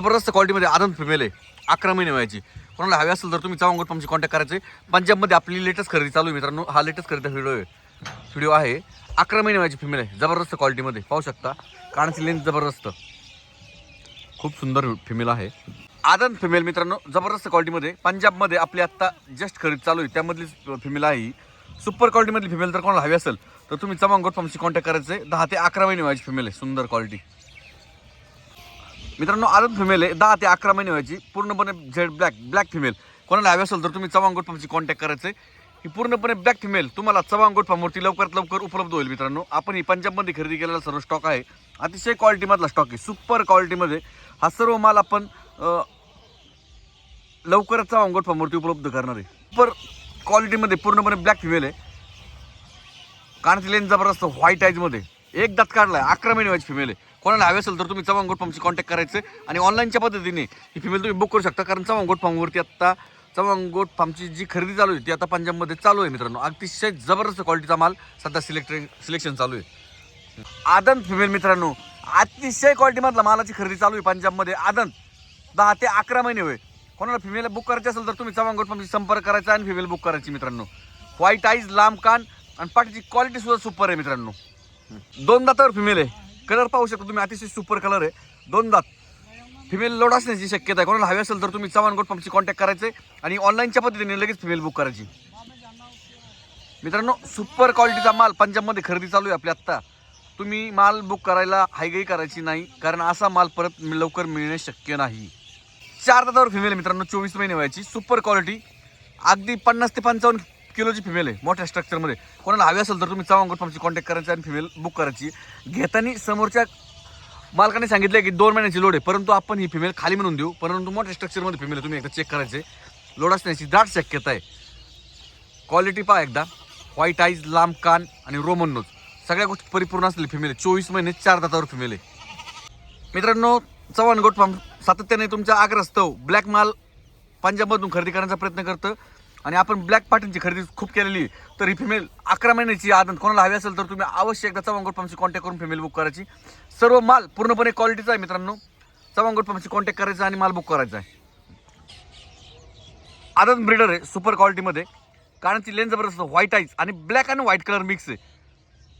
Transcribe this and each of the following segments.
जबरदस्त क्वालिटीमध्ये आनंद फिमेल आहे. अकरा महिने व्हायची कोणाला हवी असेल तर तुम्ही चव्हाण गोट कॉन्टॅक्ट करायचे. पंजाबमध्ये आपली लेटेस्ट खरेदी चालू आहे मित्रांनो. हा लेटेस्ट खरेदी व्हिडिओ आहे. व्हिडिओ आहे. अकरा महिने व्हायची फिमेल आहे. जबरदस्त क्वालिटीमध्ये पाहू शकता. कानाची लेन्थ जबरदस्त. खूप सुंदर फिमेल आहे. आदन फिमेल मित्रांनो जबरदस्त क्वालिटीमध्ये पंजाबमध्ये आपली आत्ता जस्ट खरेदी चालू आहे. त्यामधली फिमेल आहे सुपर क्वालिटीमधली फिमेल जर कोणाला हवी असेल तर तुम्ही चमांगोट गोट पंपची कॉन्टॅक्ट करायचे दहा ते अकरा महिने व्हायची फिमेल आहे. सुंदर क्वालिटी मित्रांनो आदत फिमेल आहे. दहा ते अकरा महिने व्हायची. पूर्णपणे झेड ब्लॅक ब्लॅक फिमेल कोणाला हवी असेल तर तुम्ही चव्हाण गोट पंपची कॉन्टॅक्ट करायचे ही पूर्णपणे ब्लॅक फिमेल तुम्हाला चव्हाण गोट पंपवरती लवकरात लवकर उपलब्ध होईल मित्रांनो. आपण ही पंजाबमध्ये खरेदी केलेला सर्व स्टॉक आहे. अतिशय क्वालिटीमधला स्टॉक आहे. सुपर क्वालिटीमध्ये हा सर्व माल आपण लवकरच चव्हाण गोट उपलब्ध करणार आहे. सुपर क्वालिटीमध्ये पूर्णपणे ब्लॅक फिमेल आहे. कानाची लेन जबरदस्त व्हाईट आईजमध्ये एक दात काढलाय अकरा महिने व्हायची फिमेल आहे. कोणाला हवे असेल तर तुम्ही चव्हाण गोट फॉर्मची कॉन्टॅक्ट करायचे आणि ऑनलाईनच्या पद्धतीने ही फिमेल तुम्ही बुक करू शकता कारण चव्हाण गोट फॉर्मवरती आत्ता चव्हाण गोट फार्मची जी खरेदी चालू आहे ती आता पंजाबमध्ये चालू आहे मित्रांनो. अतिशय जबरदस्त क्वालिटीचा माल सध्या सिलेक्ट सिलेक्शन चालू आहे. आदन फिमेल मित्रांनो अतिशय क्वालिटीमधला मालाची खरेदी चालू आहे पंजाबमध्ये. आदन दहा ते अकरा महिने होय. कोणाला फिमेल बुक करायची असेल तर तुम्ही चव्हाण गोट फॉर्मची संपर्क करायचा आणि फिमेल बुक करायची मित्रांनो. व्हाईट आईज लांब कान आणि पाठीची क्वालिटी सुद्धा सुपर आहे मित्रांनो. दोन दातावर फिमेल आहे. कलर पाहू शकता तुम्ही अतिशय सुपर कलर आहे. दोन दात. फिमेल लोड असण्याची शक्यता आहे. कोणाला हवी असेल तर तुम्ही चव्हाण गोट पंपची कॉन्टॅक्ट करायचे आणि ऑनलाईनच्या पद्धतीने लगेच फिमेल बुक करायची. मित्रांनो सुपर क्वालिटीचा माल पंजाबमध्ये खरेदी चालू आहे आपली आत्ता. तुम्ही माल बुक करायला हायगाई करायची नाही कारण असा माल परत लवकर मिळणे शक्य नाही. चार दातावर फिमेल मित्रांनो चोवीस महिने व्हायची सुपर क्वालिटी अगदी पन्नास ते पंचावन्न किलोची फिमेल आहे मोठ्या स्ट्रक्चरमध्ये कोणाला हवी असेल तर तुम्ही चव्हाण गोट कॉन्टॅक्ट करायची आणि फिमेल बुक करायची. घेताना समोरच्या मालकाने सांगितलं की दोन महिन्याची लोड आहे परंतु आपण ही फिमेल खाली म्हणून देऊ. परंतु मोठ्या स्ट्रक्चरमध्ये फिमेल तुम्ही एकदा चेक करायचे. लोड असण्याची दाट शक्यता आहे. क्वालिटी पहा एकदा. व्हाईट आईज लांब कान आणि रोमन नोज सगळ्या गोष्टी परिपूर्ण असलेली फिमेल आहे. चोवीस महिने चार दातावर फिमेल आहे. मित्रांनो चव्हाण गोट फार्म सातत्याने तुमच्या आग्रस्तव ब्लॅक माल पंजाबमधून खरेदी करण्याचा प्रयत्न करतं. आणि आपण ब्लॅक पाटींची खरेदी खूप केलेली तर ही फिमेल अकरा महिन्याची आदत कोणाला हवी असेल तर तुम्ही अवश्य एकदा चव्हाण गोट पंपशी कॉन्टॅक्ट करून फिमेल बुक करायची. सर्व माल पूर्णपणे क्वालिटीचा आहे मित्रांनो. चव्हाण गोट पंपशी कॉन्टॅक्ट करायचा आणि माल बुक करायचा आहे. आदत ब्रिडर आहे सुपर क्वालिटीमध्ये कानाची लेन जबरदस्त व्हाईट आईज आणि ब्लॅक आणि व्हाईट कलर मिक्स आहे.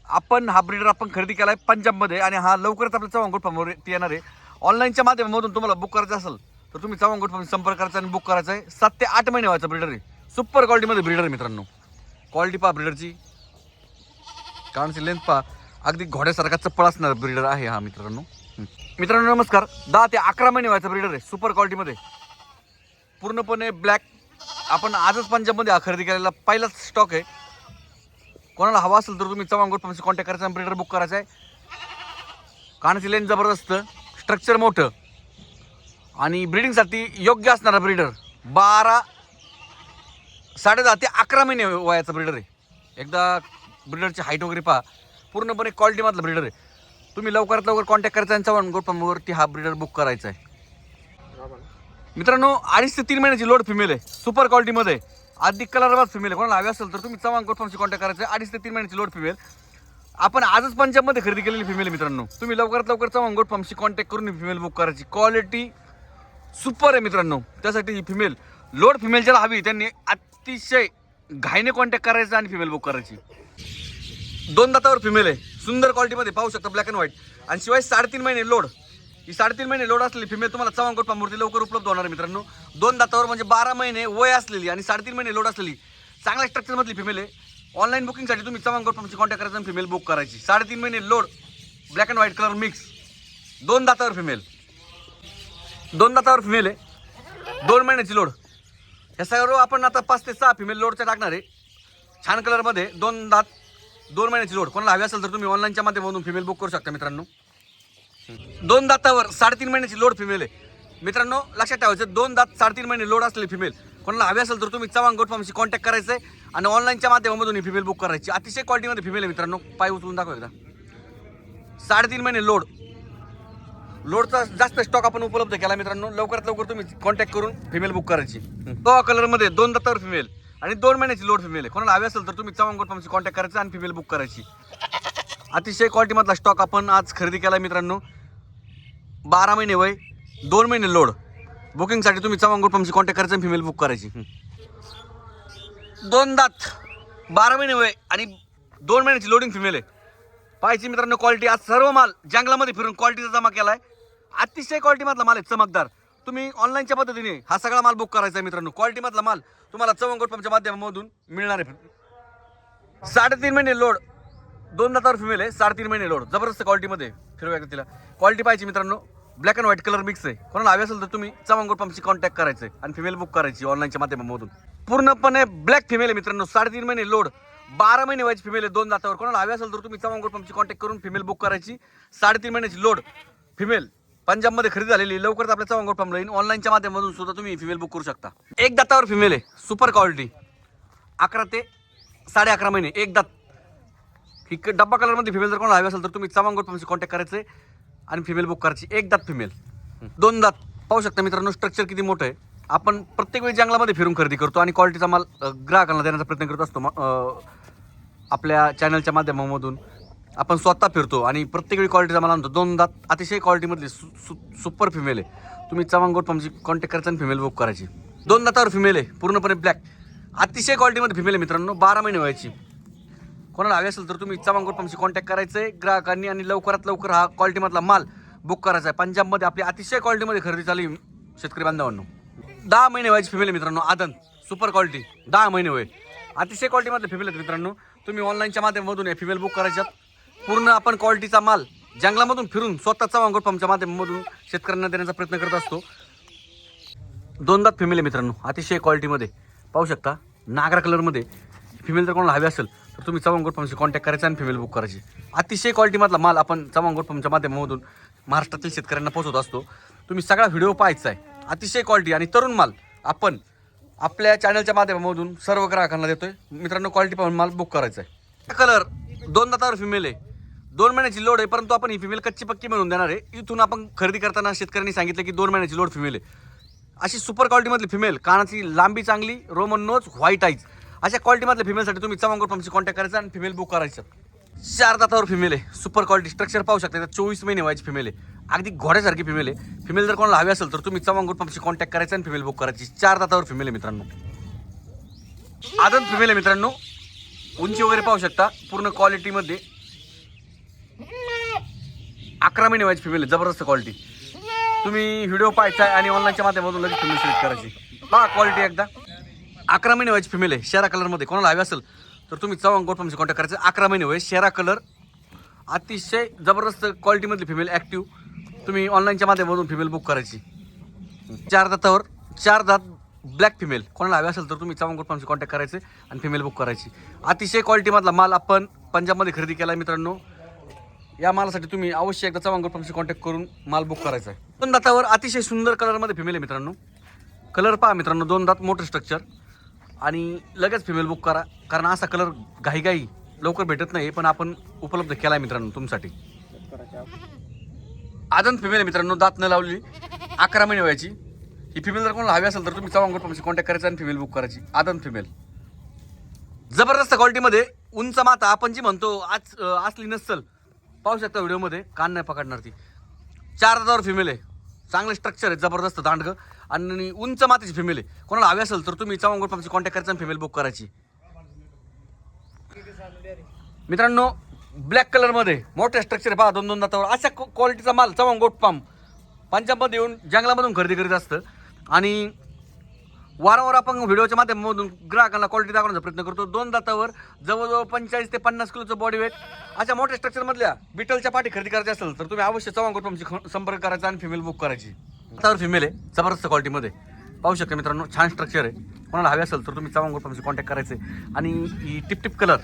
आपण हा ब्रिडर आपण खरेदी केला आहे पंजाबमध्ये आणि हा लवकरच आपल्या चव्हाण गोट पंपावर येणार आहे. ऑनलाईनच्या माध्यमातून तुम्हाला बुक करायचं असेल तर तुम्ही चव्हाण गोट पंप संपर्क करायचा आणि बुक करायचा आहे. सात ते आठ महिने व्हायचा ब्रिडर आहे. सुपर क्वालिटीमध्ये ब्रिडर मित्रांनो. क्वालिटी पहा ब्रिडरची कारणची लेंथ पहा. अगदी घोड्यासारखा चप्पळ असणार ब्रिडर आहे हा मित्रांनो. मित्रांनो नमस्कार. दहा ते अकरा महिने व्हायचा ब्रिडर आहे. सुपर क्वालिटीमध्ये पूर्णपणे ब्लॅक आपण आजच पंजाबमध्ये खरेदी केलेला पहिलाच स्टॉक आहे. कोणाला हवा असेल तर तुम्ही चव्हाण गोट पंपची कॉन्टॅक्ट करायचा ब्रिडर बुक करायचा आहे. कानाची लेन जबरदस्त. स्ट्रक्चर मोठं. आणि ब्रिडिंगसाठी योग्य असणारा ब्रिडर बारा साडे दहा ते अकरा महिने वयाचा ब्रिडर आहे. एकदा ब्रिडरची हाईट वगैरे पहा. पूर्णपणे क्वालिटीमधला ब्रिडर आहे. तुम्ही लवकरात लवकर कॉन्टॅक्ट करायचा आणि चव्हाण गोड पंपावरती हा ब्रिडर बुक करायचा आहे. मित्रांनो अडीच ते तीन महिन्याची लोड फिमेल आहे. सुपर क्वालिटीमध्ये अधिक कलरबाज फिमेल आहे. कोणाला हवी असेल तर तुम्ही चव्हाण गोड पंपची कॉन्टॅक्ट करायचं आहे. अडीच ते तीन महिन्याची लोड फिमेल आपण आजच पंजाबमध्ये खरेदी केलेली फिमेल आहे मित्रांनो. तुम्ही लवकरात लवकर चव्हाण गोट पंपची कॉन्टॅक्ट करून फिमेल बुक करायची. क्वालिटी सुपर आहे मित्रांनो. त्यासाठी ही फिमेल लोड फिमेल ज्याला हवी त्यांनी अतिशय घाईने कॉन्टॅक्ट करायचा आणि फिमेल बुक करायची. दोन दातावर फिमेल आहे. सुंदर क्वालिटीमध्ये पाहू शकता ब्लॅक अँड व्हाईट आणि शिवाय साडेतीन महिने लोड ही साडेतीन महिने लोड असलेली फिमेल तुम्हाला चव्हाण गोट लवकर उपलब्ध होणार आहे मित्रांनो. दोन दातावर म्हणजे बारा महिने वय असलेली आणि साडेतीन महिने लोड असलेली चांगल्या स्ट्रक्चरमधली फिमेल आहे. ऑनलाईन बुकिंगसाठी तुम्ही चव्हाण गोटपाची कॉन्टॅक्ट करायचा आणि फिमेल बुक करायची. साडेतीन महिने load black and white colour mix दोन दातावर फिमेल दोन दातावर फिमेल आहे. दोन महिन्याची लोड या सर्व आपण आता पाच ते सहा फिमेल लोडच्या टाकणार आहे. छान कलरमध्ये दोन दात दोन महिन्याची लोड कोणाला हवी असेल तर तुम्ही ऑनलाईनच्या माध्यमातून फिमेल बुक करू शकता मित्रांनो. दोन दातावर साडेतीन महिन्याची लोड फिमेल आहे. मित्रांनो लक्षात ठेवायचं दोन दात साडेतीन महिने लोड असलेली फिमेल कोणाला हवी असेल तर तुम्ही चव्हाण गोट फार्मशी कॉन्टॅक्ट करायचं आहे आणि ऑनलाईनच्या माध्यमामधून ही फिमेल बुक करायची. अतिशय क्वालिटीमध्ये फिमेल आहे मित्रांनो. पाय उचलून दाखव एकदा. साडेतीन महिने लोड लोडचा जास्त स्टॉक आपण उपलब्ध केला मित्रांनो. लवकरात लवकर तुम्ही कॉन्टॅक्ट करून फिमेल बुक करायची. तो कलरमध्ये दोन दत्तावर फिमेल आणि दोन महिन्याची लोड फिमेल आहे. कोणाला हवी असेल तर तुम्ही चव्हाण गोट कॉन्टॅक्ट करायचं आणि फिमेल बुक करायची. अतिशय क्वालिटीमधला स्टॉक आपण आज खरेदी केला मित्रांनो. बारा महिने वय दोन महिने लोड बुकिंगसाठी तुम्ही चव्हाण गोट पंपची कॉन्टॅक्ट करायचं फिमेल बुक करायची. दोन दात बारा महिने वय आणि दोन महिन्याची लोडिंग फिमेल आहे. पाहायची मित्रांनो क्वालिटी आज सर्व माल जंगलामध्ये फिरून क्वालिटीचा जमा केला आहे अतिशय क्वालिटी मधला माल आहे चमकदार. तुम्ही ऑनलाईनच्या पद्धतीने हा सगळा माल बुक करायचा आहे मित्रांनो. क्वालिटी मधला माल तुम्हाला चवंगोट पंपच्या माध्यमामधून मिळणार आहे. साडेतीन महिने लोड दोन दातावर फिमेल आहे साडेतीन महिने लोड जबरदस्त क्वालिटीमध्ये फिरवा तिला. क्वालिटी पाहिजे मित्रांनो black and white colour mix आहे. कोणाला हवी असेल तर तुम्ही चवंगोट पंपची कॉन्टॅक्ट करायचं आहे आणि फिमेल बुक करायची ऑनलाईनच्या माध्यमामधून. पूर्णपणे ब्लॅक फिमेल आहे मित्रांनो. साडेतीन महिने लोड बारा महिने व्हायची फिमेल आहे दोन दातावर. कोणाला हवी असेल तर तुम्ही चव्हाण पंपची कॉन्टॅक्ट करून फिमेल बुक करायची. साडेतीन महिन्याची लोड फिमेल पंजाबमध्ये खरेदी झालेली लवकरच आपल्या चव्हाण पंपला येईल ऑनलाईनच्या माध्यमातून सुद्धा तुम्ही फिमेल बुक करू शकता. एक दातावर फिमेल आहे सुपर क्वालिटी अकरा ते साडे अकरा महिने एक दात. ही डब्बा कलरमध्ये फिमेल जर कोणाला हवी असेल तर तुम्ही चव्हाण गोट कॉन्टॅक्ट करायचे आणि फिमेल बुक करायची. एक दात फिमेल दोन दात. पाहू शकता मित्रांनो स्ट्रक्चर किती मोठं आहे. आपण प्रत्येक वेळी जंगलामध्ये फिरून खरेदी करतो आणि क्वालिटीचा माल ग्राहकांना देण्याचा प्रयत्न करत असतो आपल्या चॅनलच्या माध्यमामधून. आपण स्वतः फिरतो आणि प्रत्येक वेळी क्वालिटीचा माल आणतो दोन दात अतिशय क्वालिटीमधली सु सु सुपर फिमेल आहे. तुम्ही चव्हाण गोट पंपची कॉन्टॅक्ट करायचा आणि फिमेल बुक करायची. दोन दातावर फिमेल आहे पूर्णपणे ब्लॅक अतिशय क्वालिटीमध्ये फिमेल आहे मित्रांनो बारा महिने व्हायची कोणाला हवी असेल तर तुम्ही चव्हाण गोट पंपशी कॉन्टॅक्ट करायचं आहे ग्राहकांनी आणि लवकरात लवकर हा क्वालिटीमधला माल बुक करायचा आहे. पंजाबमध्ये आपली अतिशय क्वालिटीमध्ये खरेदी चालू शेतकरी बांधवांनो. दहा महिने व्हायची फिमेल मित्रांनो आदन. सुपर क्वालिटी दहा महिने वय. अतिशय क्वालिटीमधले फिमेल आहेत मित्रांनो. तुम्ही ऑनलाईनच्या माध्यमातून फिमेल बुक करायच्यात पूर्ण आपण क्वालिटीचा माल जंगलामधून फिरून स्वतः चव्हाण पंपच्या माध्यमामधून शेतकऱ्यांना देण्याचा प्रयत्न करत असतो. दोनदा फिमेल आहे मित्रांनो अतिशय क्वालिटीमध्ये पाहू शकता नागरा कलरमध्ये फिमेल जर कोणाला हवी असेल तर तुम्ही चव्हाण पंपशी कॉन्टॅक्ट करायचा आणि फिमेल बुक करायची. अतिशय क्वालिटीमधला माल आपण चव्हाण पंपच्या माध्यमामधून महाराष्ट्रातील शेतकऱ्यांना पोहोचवत असतो. तुम्ही सगळा व्हिडिओ पाहायचा आहे. अतिशय क्वालिटी आणि तरुण माल आपण आपल्या चॅनलच्या माध्यमामधून सर्व ग्राहकांना देतोय. मित्रांनो क्वालिटी पाहून माल बुक करायचा आहे. कलर दोन दातावर फिमेल आहे. दोन महिन्याची लोड आहे परंतु आपण ही फिमेल कच्ची पक्की मिळून देणार आहे. इथून आपण खरेदी करताना शेतकऱ्यांनी सांगितलं की दोन महिन्याची लोड फिमेल आहे. अशी सुपर क्वालिटीमधली फिमेल कानाची लांबी चांगली रोमन नोज व्हाईट आईज अशा क्वालिटीमधल्या फिमेलसाठी तुम्ही चव्हाण पंपची कॉन्टॅक्ट करायचा आणि फिमेल बुक करायचं. चार दातावर फिमेल आहे. सुपर क्वालिटी स्ट्रक्चर पाहू शकता त्यात चोवीस महिने व्हायची फिमेल आहे. अगदी घोड्यासारखी फिमेल आहे. फिमेल जर कोणाला हवी असेल तर तुम्ही चव्हाण पंपची कॉन्टॅक्ट करायचा आणि फिमेल बुक करायची. चार दातावर फिमेल आहे मित्रांनो. आदत फिमेल आहे मित्रांनो. उंची वगैरे पाहू शकता. पूर्ण क्वालिटीमध्ये अकरा महिने व्हायची फिमेल आहे जबरदस्त क्वालिटी तुम्ही व्हिडिओ पाहायचा आहे आणि ऑनलाईनच्या माध्यमातून लगेच फिमेल सिलेक्ट करायची. पहा क्वालिटी एकदा. अकरा महिने व्हायची फिमेल आहे शेरा कलरमध्ये कोणाला हवी असेल तर तुम्ही चव्हाण गोट कॉन्टॅक्ट करायचं. अकरा महिने वय शेरा कलर अतिशय जबरदस्त क्वालिटीमधली फिमेल ॲक्टिव्ह तुम्ही ऑनलाईनच्या माध्यमातून फिमेल बुक करायची. चार दातावर चार दात ब्लॅक फिमेल कोणाला हवी असेल तर तुम्ही चव्हाण गोट पंपशी कॉन्टॅक्ट करायचे आणि फिमेल बुक करायची. अतिशय क्वालिटीमधला माल आपण पंजाबमध्ये खरेदी केला मित्रांनो. या मालासाठी तुम्ही अवश्य एकदा चव्हाण गोट कॉन्टॅक्ट करून माल बुक करायचा आहे. दोन दातावर अतिशय सुंदर कलरमध्ये फिमेल आहे मित्रांनो. कलर पहा मित्रांनो दोन दात मोठं स्ट्रक्चर आणि लगेच फिमेल बुक करा कारण असा कलर घाईघाई लवकर भेटत नाही पण आपण उपलब्ध केला आहे मित्रांनो तुमच्यासाठी आदन फिमेल आहे मित्रांनो दात न लावली अकरा महिने व्हायची ही फिमेल जर कोणाला हवी असेल तर तुम्ही चव्हाण गोट कॉन्टॅक्ट करायचा आणि फिमेल बुक करायची. आदन फिमेल जबरदस्त क्वालिटीमध्ये उंच माता आपण जी म्हणतो आज असली नसल पाहू शकता व्हिडिओमध्ये कान नाही पकडणार ती. चार दादावर फिमेल आहे. चांगलं स्ट्रक्चर आहे जबरदस्त दांडगं. आणि उंच मातीची फिमेल आहे. कोणाला हवी असेल तर तुम्ही चव्हाण कॉन्टॅक्ट करायचा फिमेल बुक करायची. मित्रांनो ब्लॅक कलरमध्ये मोठे स्ट्रक्चर पहा दोन दोन दातावर. अशा क्वालिटीचा माल चव्हाण गोट पंप पंजाबमध्ये येऊन जंगलामधून खरेदी करीत असतं. आणि वारंवार आपण व्हिडिओच्या माध्यमामधून ग्राहकांना क्वालिटी दाखवण्याचा प्रयत्न करतो. दोन दातावर जवळजवळ पंचेचाळीस ते पन्नास किलोचं बॉडी वेट अशा मोठ्या स्ट्रक्चरमधल्या बिटलच्या पाठी खरेदी करायची असेल तर तुम्ही अवश्य चव्हाण गोट पंपशी संपर्क करायचा आणि फिमेल बुक करायची. दातावर फिमेल आहे जबरदस्त क्वालिटीमध्ये पाहू शकता मित्रांनो छान स्ट्रक्चर आहे. कोणाला हवे असेल तर तुम्ही चव्हाण पंपशी कॉन्टॅक्ट करायचे. आणि ही टिप टिप कलर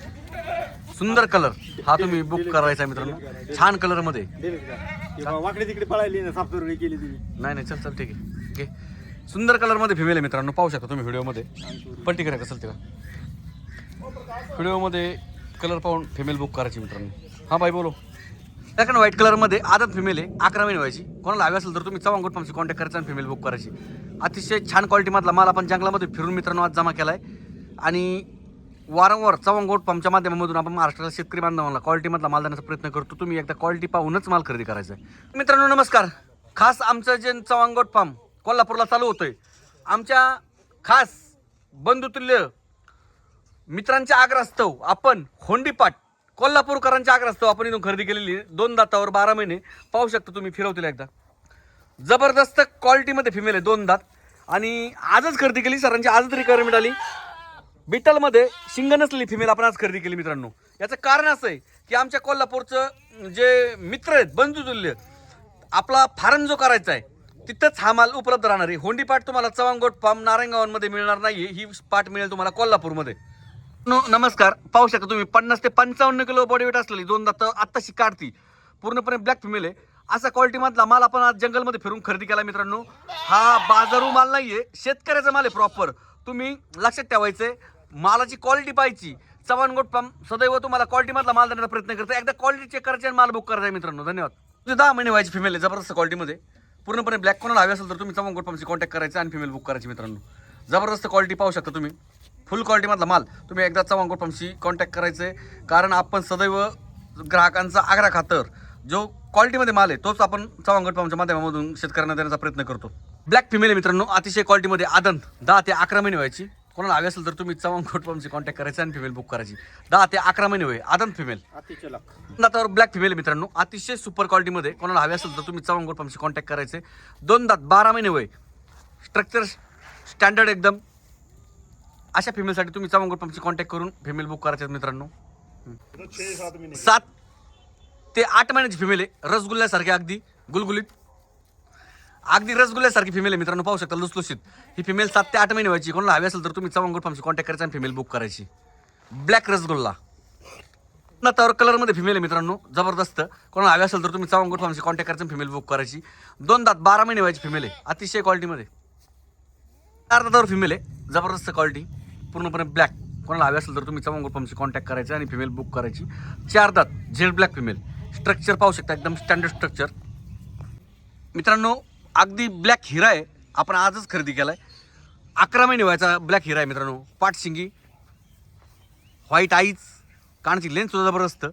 सुंदर कलर हा तुम्ही बुक करायचा मित्रांनो. छान कलरमध्ये वाकडे तिकडे पळायली ना केली नाही नाही चल चल ठीक आहे. ओके सुंदर कलरमध्ये फिमेल आहे मित्रांनो पाहू शकता तुम्ही व्हिडिओमध्ये. पलटी करायचं असेल तिला व्हिडिओमध्ये कलर पाहून फिमेल बुक करायची मित्रांनो. हां बाई बोलो. त्याकडे व्हाईट कलरमध्ये आदत फिमेल आहे अकरा महिने व्हायची कोणाला हवी असेल तर तुम्ही चव्हाण गोट कॉन्टॅक्ट करायचा आणि फिमेल बुक करायची. अतिशय छान क्वालिटीमधला माल आपण जंगलामध्ये फिरून मित्रांनो आज जमा केला आहे आणि वारंवार चव्हाण गोट पंपच्या माध्यमामधून आपण महाराष्ट्राला शेतकरी बांधवांना क्वालिटीमधला माल देण्याचा प्रयत्न करतो. तुम्ही एकदा क्वालिटी पाहूनच माल खरेदी करायचा आहे. मित्रांनो नमस्कार. खास आमचं जे चव्हाणगोट फार्म कोल्हापूरला चालू होतोय. आमच्या खास बंधुतुल्य मित्रांच्या आग्रहास्तव आपण होंडीपाट कोल्हापूरकरांच्या आग्रहास्तव आपण इथून खरेदी केलेली दोन दातावर बारा महिने. पाहू शकता तुम्ही फिरवतील एकदा. जबरदस्त क्वालिटीमध्ये फिमेल आहे दोन दात. आणि आजच खरेदी केली सरांची आजच रिक्वायरमेंट आली बिटलमध्ये शिंग नसलेली फिमेल आपण आज खरेदी केली मित्रांनो. याचं कारण असं आहे की आमच्या कोल्हापूरचं जे मित्र आहेत बंधुतुल्य आपला फारन जो करायचा आहे तिथंच हा माल उपलब्ध राहणार आहे. होंडी पाट तुम्हाला चव्हाणगोट पाम नारायणगावांमध्ये मिळणार नाही ही पाट मिळेल तुम्हाला कोल्हापूरमध्ये. नो नमस्कार. पाहू शकता तुम्ही पन्नास ते पंचावन्न किलो बॉडी वेट असलेली दोन दात आत्ताशी काढती. पूर्णपणे ब्लॅक फिमेल आहे. असा क्वालिटीमधला माल आपण आज जंगलमध्ये फिरून खरेदी केला मित्रांनो. हा बाजारू माल नाही आहे शेतकऱ्याचा माल आहे प्रॉपर तुम्ही लक्षात ठेवायचंय मालाची क्वालिटी पाहायची. चव्हाणगोट पाम सदैव तुम्हाला क्वालिटीमधला माल देण्याचा प्रयत्न करतो एकदा क्वालिटी चेक करायची आणि माल बुक करायचा आहे मित्रांनो. धन्यवाद. दहा महिने व्हायची फिमेल आहे जबरदस्त क्वालिटीमध्ये पूर्णपणे ब्लॅक कोणाला हवी असेल तर तुम्ही चव्हाणगोट पंपची कॉन्टॅक्ट करायचा आणि फिमेल बुक करायची मित्रांनो. जबरदस्त क्वालिटी पाहू शकता तुम्ही. फुल क्वालिटीमधला माल. तुम्ही एकदा चव्हाणगोट पंपशी कॉन्टॅक्ट करायचे कारण आपण सदैव ग्राहकांचा आग्रह खातर जो क्वालिटीमध्ये माल आहे तोच आपण चव्हाणगोट पंपच्या माध्यमामधून शेतकऱ्यांना देण्याचा प्रयत्न करतो. ब्लॅक फिमेल मित्रांनो. अतिशय क्वालिटीमध्ये आदन दहा ते अकरा महिने व्हायची. कोणाला हवी असेल तर तुम्ही चव्हाणगोट फार्मची कॉन्टॅक्ट करायचं आणि फिमेल बुक करायची. दहा ते अकरा महिने होय. आदन फिमेल अतिशय दातावर ब्लॅक फिमेल मित्रांनो. अतिशय सुपर क्वालिटीमध्ये कोणाला हवे असेल तर तुम्ही चव्हाणगोट फार्मशी कॉन्टॅक्ट करायचे. दोन दात बारा महिने वय स्ट्रक्चर स्टँडर्ड एकदम. अशा फिमेलसाठी तुम्ही चव्हाणगोट फार्मशी कॉन्टॅक्ट करून फिमेल बुक करायचे मित्रांनो. सात ते आठ महिन्याची फिमेल आहे. रसगुल्ल्यासारखी अगदी गुलगुलीत. अगदी रसगुल्ल्यासारखी फिमेल आहे. मित्रांनो पाहू शकता लुसलुसीत ही फिमेल सात ते आठ महिने व्हायची. कोणाला हवी असेल तर तुम्ही चव्हाणगोट फार्मशी कॉन्टॅक्ट करायचा आणि फिमेल बुक करायची. ब्लॅक रसगुल्ला. ना त्यावर कलरमध्ये फिमेल आहे मित्रांनो जबरदस्त. कोणाला हवी असेल तर तुम्ही चव्हाणगोट फार्मशी कॉन्टॅक्ट करायचं फिमेल बुक करायची. दोन दात बारा महिने व्हायची फिमेल आहे. अतिशय क्वालिटीमध्ये चार दातावर फिमेल आहे. जबरदस्त क्वालिटी पूर्णपणे ब्लॅक कोणाला हवी असेल तर तुम्ही चव्हाणगोट फार्मशी कॉन्टॅक्ट करायचं आणि फिमेल बुक करायची. चार दात झेड ब्लॅक फिमेल स्ट्रक्चर पाहू शकता एकदम स्टँडर्ड स्ट्रक्चर मित्रांनो अगदी ब्लॅक हिरा आहे. आपण आजच खरेदी केलाय. अकरा महिने व्हायचा ब्लॅक हिरा आहे मित्रांनो. पाटशिंगी व्हाईट आईज कानाची लेन्स सुद्धा जबरदस्त.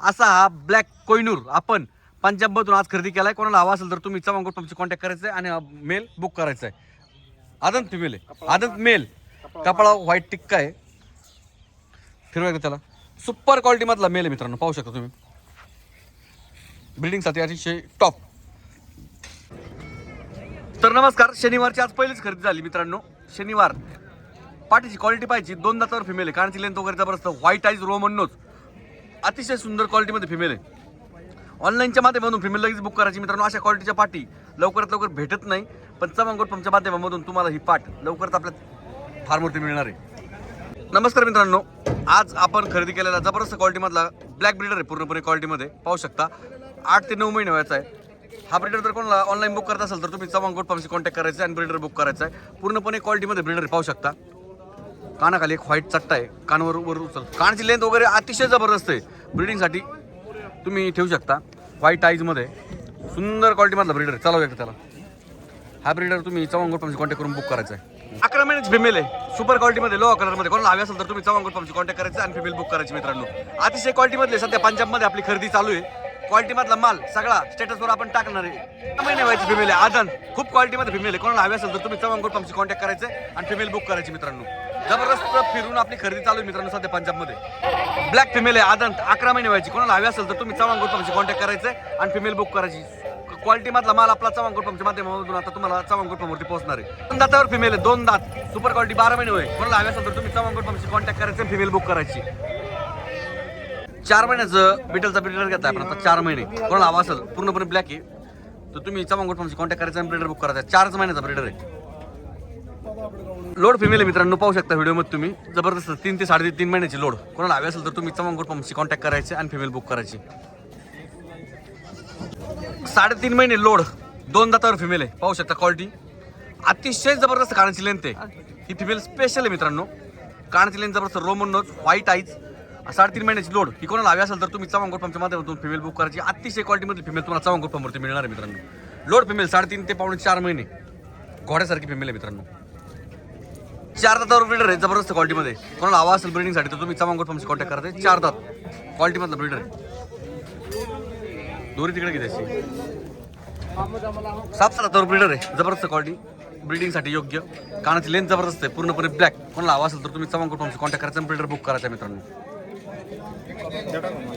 असा हा ब्लॅक कोयनूर आपण पंजाबमधून आज खरेदी केलाय. कोणाला हवा असेल तर तुम्ही चव्हाणगोट पंपची कॉन्टॅक्ट करायचं आहे आणि मेल बुक करायचा आहे. आदंत फिमेल आहे. आदंत मेल. कपाळा व्हाईट टिक्का आहे. फिरवायचं त्याला. सुपर क्वालिटीमधला मेल आहे मित्रांनो. पाहू शकता तुम्ही. बिल्डिंगसाठी अतिशय टॉप तर नमस्कार शनिवारची आज पहिलीच खरेदी झाली मित्रांनो. शनिवार. पाठीची क्वालिटी पाहिजे दोन दातावर फिमेल आहे. कानाची लेंथ वगैरे जबरदस्त व्हाईट आईज रोमन नोज अतिशय सुंदर क्वालिटीमध्ये फिमेल आहे. ऑनलाईनच्या माध्यमातून फिमेल लगेच बुक करायची मित्रांनो. अशा क्वालिटीच्या पाठी लवकरात लवकर भेटत नाही. पण चव्हाणगोट पंपच्या माध्यमामधून तुम्हाला ही पाठ लवकरच आपल्या मोठी मिळणार आहे. नमस्कार मित्रांनो. आज आपण खरेदी केलेला जबरदस्त क्वालिटीमधला ब्लॅक ब्रीडर आहे पूर्णपणे क्वालिटीमध्ये पाहू शकता. आठ ते नऊ महिने व्हायचा आहे. हा ब्रिडर जर कोणाला ऑनलाईन बुक करत असेल तर तुम्ही चव्हाणगोट फार्मशी कॉन्टॅक्ट करायचा आणि ब्रिडर बुक करायचा आहे. पूर्णपणे क्वालिटीमध्ये ब्रिडर पाहू शकता. कानाखाली एक व्हाईट चट्टा आहे. कानवर वर उचल. कानाची लेंथ वगैरे अतिशय जबरदस्त आहे. ब्रिडिंगसाठी तुम्ही ठेवू शकता. व्हाईट आईजमध्ये सुंदर क्वालिटीमधला ब्रिडर आहे. चालू एकदा त्याला? हा ब्रीडर तुम्ही चव्हाणगोट फार्मशी कॉन्टॅक्ट करून बुक करायचा आहे. अकरा महिन्याची फिमेल आहे. सुपर क्वालिटीमध्ये लो कलरमध्ये कोणाला हवी असेल तर तुम्ही चव्हाणगोट फार्मशी कॉन्टॅक्ट करायचं आणि फिमेल बुक करायची मित्रांनो. अतिशय क्वालिटीमधले सध्या पंजाबमध्ये आपली खरेदी चालू आहे. क्वालिटीमधला माल सगळा स्टेटसवर आपण टाकणार आहे. महिने व्हायची फिमेल आहे. आदन खूप क्वालिटीमध्ये फिमेल आहे. कोणाला हवी असेल तर तुम्ही चव्हाण ग्रुप आमची कॉन्टॅक्ट करायचं आणि फिमेल बुक करायची मित्रांनो. जबरदस्त फिरून आपली खरेदी चालू आहे मित्रांनो सध्या पंजाबमध्ये. ब्लॅक फिमेल आहे. आदंत अकरा महिने व्हायची. कोणाला हवी असेल तर तुम्ही चव्हाण ग्रुप आमची कॉन्टॅक्ट करायचं आणि फिमेल बुक करायची. क्वालिटी मधला माल आपला चव्हाणगोट ग्रुपच्या माध्यमातून आता तुम्हाला चव्हाणगोट ग्रुपवरती पोहोचणार आहे. दोन दातावर फिमेल आहे. दोन दात. सुपर क्वालिटी बारा महिने होय कोणाला हवी असेल तर तुम्ही चव्हाण ग्रुप आमची कॉन्टॅक्ट करायचं फिमेल बुक करायची. चार महिन्याचं बिटलचा ब्रिडर घेता आपण. आता चार महिने. कोणाला हवा असेल पूर्णपणे ब्लॅक आहे. तर तुम्ही चव्हाणगोट पंपशी कॉन्टॅक्ट करायचं आणि ब्रिडर बुक करायचा. चारच महिन्याचा ब्रिडर आहे. लोड फिमेल आहे मित्रांनो पाहू शकता व्हिडिओमध्ये तुम्ही. जबरदस्त तीन ते साडेतीन तीन महिन्याची लोड कोणाला हवी असेल तर तुम्ही चव्हाणगोट पंपशी कॉन्टॅक्ट करायचे आणि फिमेल बुक करायची. साडेतीन महिने लोड दोन दातावर फिमेल आहे. पाहू शकता क्वालिटी अतिशय जबरदस्त कानाची लेंथ आहे. ही फिमेल स्पेशल आहे मित्रांनो. कानाची लेंथ जबरदस्त रोमन नोज व्हाईट आईज साडेतीन महिन्याची लोड ही कोणाला हवी असेल तर तुम्ही चव्हाणगोट पंपच्या माध्यमातून फिमेल बुक करायची. अतिशय क्वालिटीमधली फिमेल तुम्हाला चव्हाणगोट पंपवरती मिळणार आहे मित्रांनो. लोड फिमेल साडेतीन ते पावणे चार महिने. घोड्यासारखी फिमेल आहे मित्रांनो. चार दातावर ब्रिडर आहे जबरदस्त क्वालिटीमध्ये कोणाला हवा असेल ब्रिडिंगसाठी तर तुम्ही चव्हाणगोट पंपशी कॉन्टॅक्ट करायचे चार दात. क्वालिटीमधला ब्रिडर आहे. दोरी तिकडे किती सात सात ब्रिडर आहे. जबरदस्त क्वालिटी ब्रिडिंगसाठी योग्य. कानाची लेन्थ जबरदस्त आहे. पूर्णपणे ब्लॅक कोणाला हवा असेल तर तुम्ही चव्हाण गोट कॉन्टॅक्ट करायचा ब्रिडर बुक करायचा मित्रांनो. Chao,